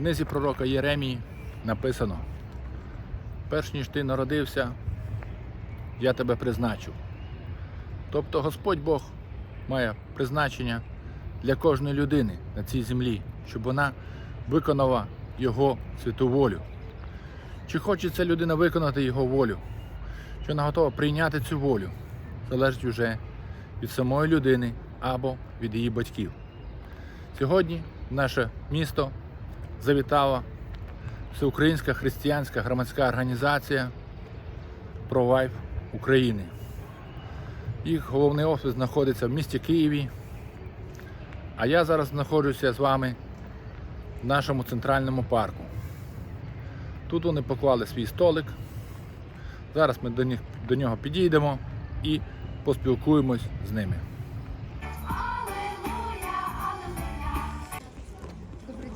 книзі пророка Єремії написано: перш ніж ти народився, я тебе призначив. Тобто Господь Бог має призначення для кожної людини на цій землі, щоб вона виконала Його святу волю. Чи хоче ця людина виконати Його волю? Чи вона готова прийняти цю волю? Залежить вже від самої людини або від її батьків. Сьогодні наше місто завітала Всеукраїнська християнська громадська організація ProLife України. Їх головний офіс знаходиться в місті Києві. А я зараз знаходжуся з вами в нашому центральному парку. Тут вони поклали свій столик. Зараз ми до, них, до нього підійдемо і поспілкуємось з ними.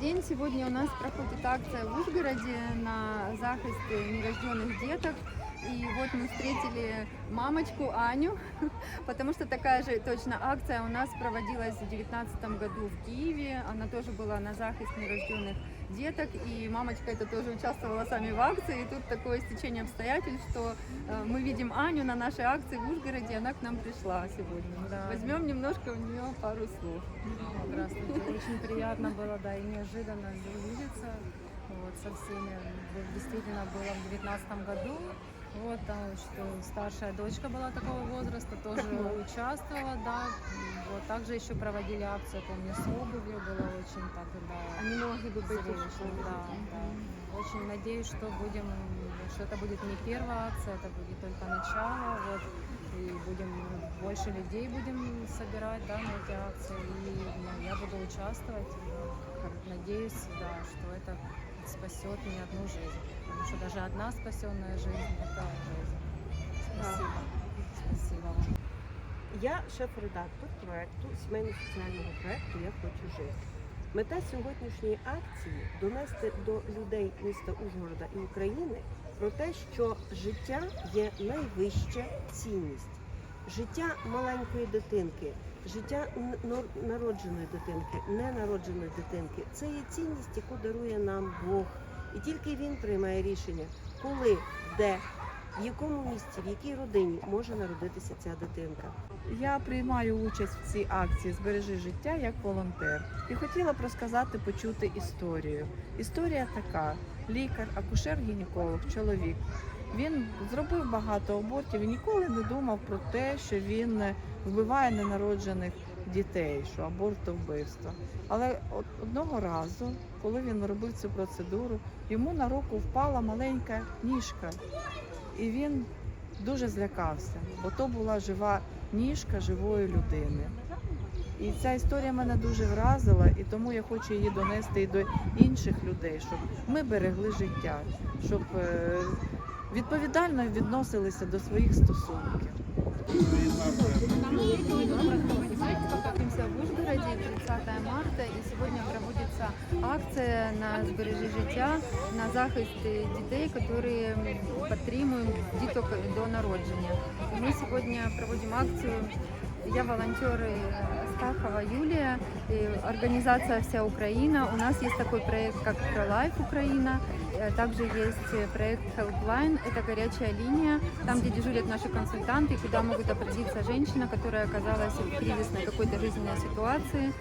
день. Сегодня у нас проходит акция в Ужгороде на захист нерожденных деток. И вот мы встретили мамочку Аню, потому что такая же точно акция у нас проводилась в 2019 году в Киеве. Она тоже была на захист нерожденных деток, и мамочка это тоже участвовала сами в акции. И тут такое стечение обстоятельств, что э, мы видим Аню на нашей акции в Ужгороде, и она к нам пришла сегодня. Да. Возьмем немножко у нее пару слов. Здравствуйте. Очень приятно было, да, и неожиданно увидеться вот, со всеми. Вот, Действительно было в девятнадцатом году. Вот, да, что старшая дочка была такого возраста, тоже участвовала, да. Вот, также еще проводили акцию, помню, с обувью, было очень так, да, Они могли бы быть зрелищно, да, да. Очень надеюсь, что будем, что это будет не первая акция, это будет только начало, вот, и будем больше людей будем собирать, да, на эти акции, и ну, я буду участвовать, надеюсь, да, что это спасет не одну жизнь, потому что даже одна спасенная жизнь это жизнь. Спасибо, спасибо вам. Я шеф-редактор проекту сімейно-соціального проекту Я хочу жити. Мета сьогоднішньої акції донести до людей міста Ужгорода і України про те, що життя є найвища цінність. Життя маленької дитинки, життя народженої дитинки, ненародженої дитинки це є цінність, яку дарує нам Бог. І тільки він приймає рішення, коли, де, в якому місці, в якій родині може народитися ця дитинка. Я приймаю участь в цій акції Збережи життя як волонтер і хотіла б розказати, почути історію. Історія така: лікар, акушер-гінеколог, чоловік. Він зробив багато абортів і ніколи не думав про те, що він вбиває ненароджених дітей, що аборт то вбивство. Але одного разу, коли він робив цю процедуру, йому на руку впала маленька ніжка, і він дуже злякався, бо то була жива ніжка живої людини. І ця історія мене дуже вразила, і тому я хочу її донести і до інших людей, щоб ми берегли життя, щоб е, відповідально відносилися до своїх стосунків. находимся в Ужгороде, 30 марта, и сегодня проводится акция на збережи життя на захист дітей, которые підтримують діток до народження. И мы сегодня проводим акцию я волонтер э, Астахова Юлия, и организация «Вся Украина». У нас есть такой проект, как ProLife Украина. Э, Также есть э, проект Helpline, это горячая линия, там, где дежурят наши консультанты, куда могут обратиться женщина, которая оказалась в кризисной какой-то жизненной ситуации.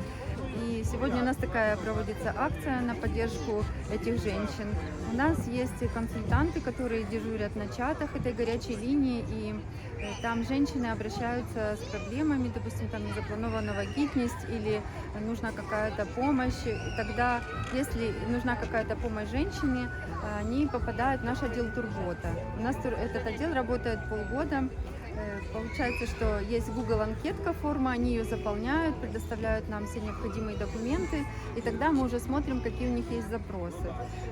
И сегодня у нас такая проводится акция на поддержку этих женщин. У нас есть консультанты, которые дежурят на чатах этой горячей линии, и э, там женщины обращаются с проблемами, допустим, там незапланована вагитность или нужна какая-то помощь. И тогда, если нужна какая-то помощь женщине, они попадают в наш отдел турбота. У нас этот отдел работает полгода. Э, Получается, что есть Google анкетка форма, они ее заполняют, предоставляют нам все необходимые документы, и тогда мы уже смотрим, какие у них есть запросы.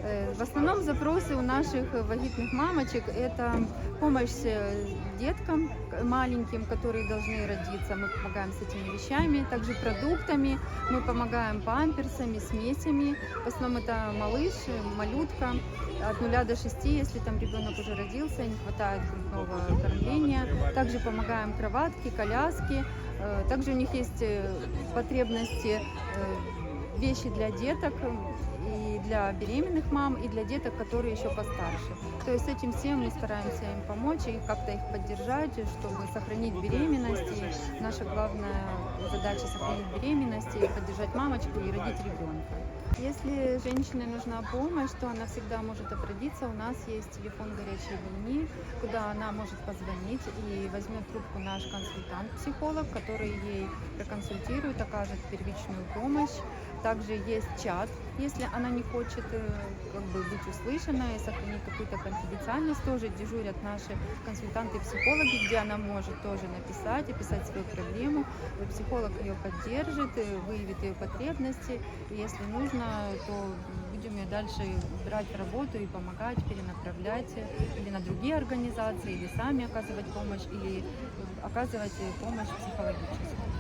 Э, В основном запросы у наших вагитных мамочек это помощь э, деткам к- маленьким, которые должны родиться. Мы помогаем с этими вещами, также продуктами, мы помогаем памперсами, смесями. В основном это малыш, э, малютка от 0 до 6, если там ребенок уже родился, не хватает грудного кормления. Также помогаем кроватки, коляски. Э, Также у них есть э, потребности, э, вещи для деток. И для беременных мам, и для деток, которые еще постарше. То есть этим всем мы стараемся им помочь и как-то их поддержать, чтобы сохранить беременность. И наша главная задача сохранить беременность и поддержать мамочку и родить ребенка. Если женщине нужна помощь, то она всегда может обратиться. У нас есть телефон горячей линии, куда она может позвонить и возьмет трубку наш консультант-психолог, который ей проконсультирует, окажет первичную помощь. Также есть чат, если она не хочет э, как бы быть услышанной, сохранить какую-то конфиденциальность, тоже дежурят наши консультанты-психологи, где она может тоже написать, описать свою проблему. И Психолог ее поддержит, э, выявит ее потребности. И если нужно, то будем ее дальше брать работу и помогать, перенаправлять э, или на другие организации, или сами оказывать помощь, или оказывать э, помощь психологическую.